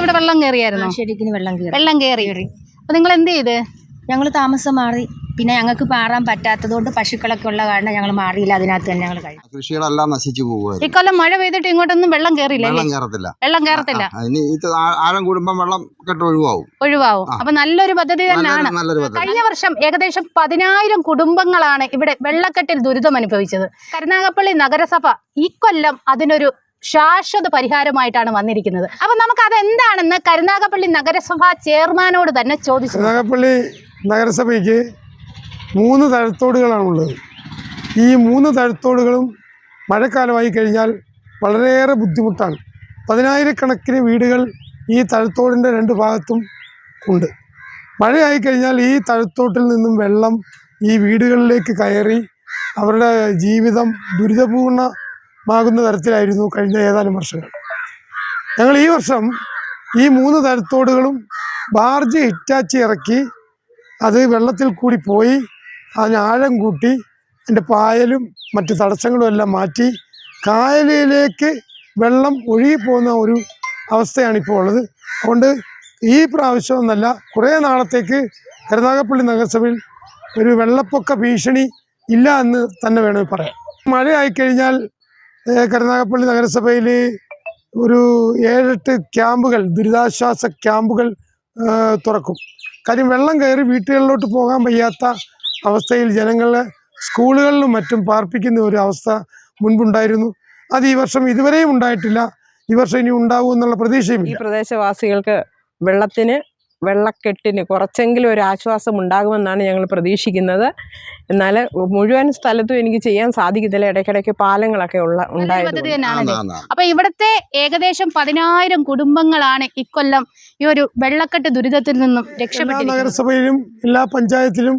ഇവിടെ വെള്ളം കയറിയായിരുന്നു? ശരിക്കും വെള്ളം കയറി. വെള്ളം കയറി. അപ്പൊ നിങ്ങൾ എന്ത് ചെയ്ത്? ഞങ്ങൾ താമസം മാറി. പിന്നെ ഞങ്ങൾക്ക് മാറാൻ പറ്റാത്തതുകൊണ്ട് പശുക്കളൊക്കെ ഉള്ള കാരണം ഞങ്ങൾ മാറിയില്ല. അതിനകത്ത് തന്നെ ഞങ്ങൾ കഴിയും കൃഷികളെല്ലാം നശിച്ചു പോകുമായിരുന്നു ഇക്കൊല്ലം മഴ പെയ്തിട്ട് ഇങ്ങോട്ടൊന്നും വെള്ളം കയറില്ല വെള്ളം കയറത്തില്ല. വെള്ളം കയറത്തില്ല. ആഴം കൂടുമ്പോൾ വെള്ളം കെട്ട് ഒഴിവാവും. ഒഴിവാവും. അപ്പൊ നല്ലൊരു പദ്ധതി തന്നെയാണ്. നല്ലൊരു നല്ലൊരു പദ്ധതി. കഴിഞ്ഞ വർഷം ഏകദേശം പതിനായിരം കുടുംബങ്ങളാണ് ഇവിടെ വെള്ളക്കെട്ടിൽ ദുരിതം അനുഭവിച്ചത് കരുനാഗപ്പള്ളി നഗരസഭ ഈ കൊല്ലം അതിനൊരു ശാശ്വത പരിഹാരമായിട്ടാണ് വന്നിരിക്കുന്നത്. അപ്പൊ നമുക്ക് അതെന്താണെന്ന് കരുനാഗപ്പള്ളി നഗരസഭ ചെയർമാനോട് തന്നെ ചോദിച്ചു. കരുനാഗപ്പള്ളി നഗരസഭയ്ക്ക് മൂന്ന് തഴത്തോടുകളാണുള്ളത് ഈ മൂന്ന് തഴത്തോടുകളും മഴക്കാലമായി കഴിഞ്ഞാൽ വളരെയേറെ ബുദ്ധിമുട്ടാണ്. പതിനായിരക്കണക്കിന് വീടുകൾ ഈ തഴത്തോടിന്റെ രണ്ട് ഭാഗത്തും ഉണ്ട്. മഴയായി കഴിഞ്ഞാൽ ഈ തഴത്തോട്ടിൽ നിന്നും വെള്ളം ഈ വീടുകളിലേക്ക് കയറി അവരുടെ ജീവിതം ദുരിതപൂർണമാകുന്ന തരത്തിലായിരുന്നു കഴിഞ്ഞ ഏതാനും വർഷങ്ങൾ. ഞങ്ങൾ ഈ വർഷം ഈ മൂന്ന് തരത്തോടുകളും ബാർജ് ഹിറ്റാച്ചി ഇറക്കി അത് വെള്ളത്തിൽ കൂടി പോയി അതിന് ആഴം കൂട്ടി അതിന്റെ പായലും മറ്റ് തടസ്സങ്ങളും എല്ലാം മാറ്റി കായലിലേക്ക് വെള്ളം ഒഴുകി പോകുന്ന ഒരു അവസ്ഥയാണ് ഇപ്പോൾ ഉള്ളത്. അതുകൊണ്ട് ഈ പ്രാവശ്യം എന്നല്ല കുറേ നാളത്തേക്ക് കരുനാഗപ്പള്ളി നഗരസഭയിൽ ഒരു വെള്ളപ്പൊക്ക ഭീഷണി ഇല്ല എന്ന് തന്നെ വേണമെങ്കിൽ പറയാം. മഴയായിക്കഴിഞ്ഞാൽ കരുനാഗപ്പള്ളി നഗരസഭയിൽ ഒരു ഏഴെട്ട് ക്യാമ്പുകൾ ദുരിതാശ്വാസ ക്യാമ്പുകൾ തുറക്കും. കാര്യം വെള്ളം കയറി വീട്ടുകളിലോട്ട് പോകാൻ വയ്യാത്ത അവസ്ഥയിൽ ജനങ്ങളെ സ്കൂളുകളിലും മറ്റും പാർപ്പിക്കുന്ന ഒരു അവസ്ഥ മുൻപുണ്ടായിരുന്നു. അത് ഈ വർഷം ഇതുവരെയും ഉണ്ടായിട്ടില്ല. ഈ വർഷം ഇനി ഉണ്ടാവും എന്നുള്ള പ്രതീക്ഷയും ഈ പ്രദേശവാസികൾക്ക് വെള്ളത്തിന് വെള്ളക്കെട്ടിന് കുറച്ചെങ്കിലും ഒരു ആശ്വാസം ഉണ്ടാകുമെന്നാണ് ഞങ്ങൾ പ്രതീക്ഷിക്കുന്നത്. എന്നാൽ മുഴുവൻ സ്ഥലത്തും എനിക്ക് ചെയ്യാൻ സാധിക്കത്തില്ല ഇടയ്ക്കിടയ്ക്ക് പാലങ്ങളൊക്കെ ഉള്ള. അപ്പൊ ഇവിടുത്തെ ഏകദേശം പതിനായിരം കുടുംബങ്ങളാണ് ഇക്കൊല്ലം ഈ ഒരു വെള്ളക്കെട്ട് ദുരിതത്തിൽ നിന്നും രക്ഷപ്പെട്ട നഗരസഭയിലും എല്ലാ പഞ്ചായത്തിലും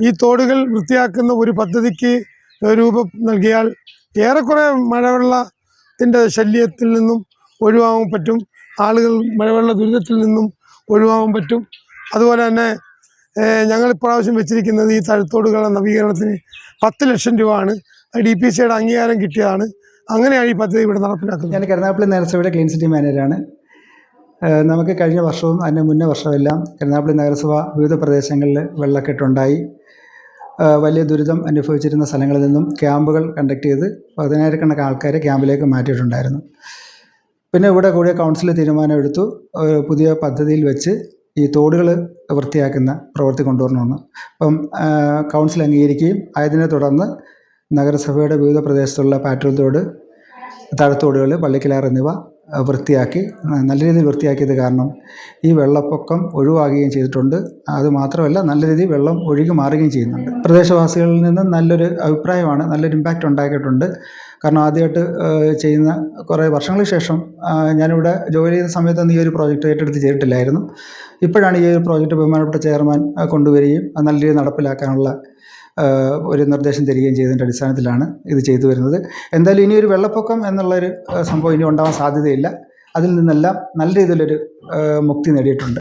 ഈ തോടുകൾ വൃത്തിയാക്കുന്ന ഒരു പദ്ധതിക്ക് രൂപം നൽകിയാൽ ഏറെക്കുറെ മഴവെള്ളത്തിന്റെ ശല്യത്തിൽ നിന്നും ഒഴിവാകാൻ പറ്റും. ആളുകൾ മഴവെള്ള ദുരിതത്തിൽ നിന്നും ഒഴിവാകാൻ പറ്റും. അതുപോലെ തന്നെ ഞങ്ങൾ ഇപ്രാവശ്യം വെച്ചിരിക്കുന്നത് ഈ തഴുത്തോടുകളുടെ നവീകരണത്തിന് പത്ത് ലക്ഷം രൂപയാണ്. ഡി പി സിയുടെ അംഗീകാരം കിട്ടിയതാണ്. അങ്ങനെയാണ് ഈ പദ്ധതി ഇവിടെ നടപ്പിലാക്കുന്നത്. ഞാൻ കരുനാപ്പള്ളി നഗരസഭയുടെ ക്ലീൻ സിറ്റി മാനേജറാണ്. നമുക്ക് കഴിഞ്ഞ വർഷവും അതിന് മുന്നേ വർഷമെല്ലാം കരുനാപ്പള്ളി നഗരസഭ വിവിധ പ്രദേശങ്ങളിൽ വെള്ളക്കെട്ടുണ്ടായി വലിയ ദുരിതം അനുഭവിച്ചിരുന്ന സ്ഥലങ്ങളിൽ നിന്നും ക്യാമ്പുകൾ കണ്ടക്ട് ചെയ്ത് പതിനായിരക്കണക്കിന് ആൾക്കാരെ ക്യാമ്പിലേക്ക് മാറ്റിയിട്ടുണ്ടായിരുന്നു. പിന്നെ ഇവിടെ കൂടിയ കൗൺസിൽ തീരുമാനമെടുത്തു. പുതിയ പദ്ധതിയിൽ വെച്ച് ഈ തോടുകൾ വൃത്തിയാക്കുന്ന പ്രവൃത്തി കൊണ്ടുവരണമെന്ന്. അപ്പം കൗൺസിൽ അംഗീകരിക്കുകയും ആയതിനെ തുടർന്ന് നഗരസഭയുടെ വിവിധ പ്രദേശത്തുള്ള പാട്രോൾ തോട് താഴത്തോടുകൾ പള്ളിക്കിലാർ എന്നിവ വൃത്തിയാക്കി നല്ല രീതിയിൽ വൃത്തിയാക്കിയത് കാരണം ഈ വെള്ളപ്പൊക്കം ഒഴിവാകുകയും ചെയ്തിട്ടുണ്ട്. അതുമാത്രമല്ല നല്ല രീതിയിൽ വെള്ളം ഒഴുകി മാറുകയും ചെയ്യുന്നുണ്ട്. പ്രദേശവാസികളിൽ നിന്ന് നല്ലൊരു അഭിപ്രായമാണ് നല്ലൊരു ഇമ്പാക്റ്റ് ഉണ്ടാക്കിയിട്ടുണ്ട്. കാരണം ആദ്യമായിട്ട് ചെയ്യുന്ന കുറേ വർഷങ്ങൾക്ക് ശേഷം ഞാനിവിടെ ജോലി ചെയ്യുന്ന സമയത്തൊന്നും ഈ ഒരു പ്രോജക്റ്റ് ഏറ്റെടുത്ത് ചെയ്തിട്ടില്ലായിരുന്നു. ഇപ്പോഴാണ് ഈ ഒരു പ്രോജക്റ്റ് ബഹുമാനപ്പെട്ട ചെയർമാൻ കൊണ്ടുവരികയും നല്ല രീതിയിൽ നടപ്പിലാക്കാനുള്ള ഒരു നിർദ്ദേശം തരികയും ചെയ്തതിന്റെ അടിസ്ഥാനത്തിലാണ് ഇത് ചെയ്തു വരുന്നത്. എന്തായാലും ഇനി ഒരു വെള്ളപ്പൊക്കം എന്നുള്ളൊരു സംഭവം ഇനി ഉണ്ടാവാൻ സാധ്യതയില്ല. അതിൽ നിന്നെല്ലാം നല്ല രീതിയിലൊരു മുക്തി നേടിയിട്ടുണ്ട്.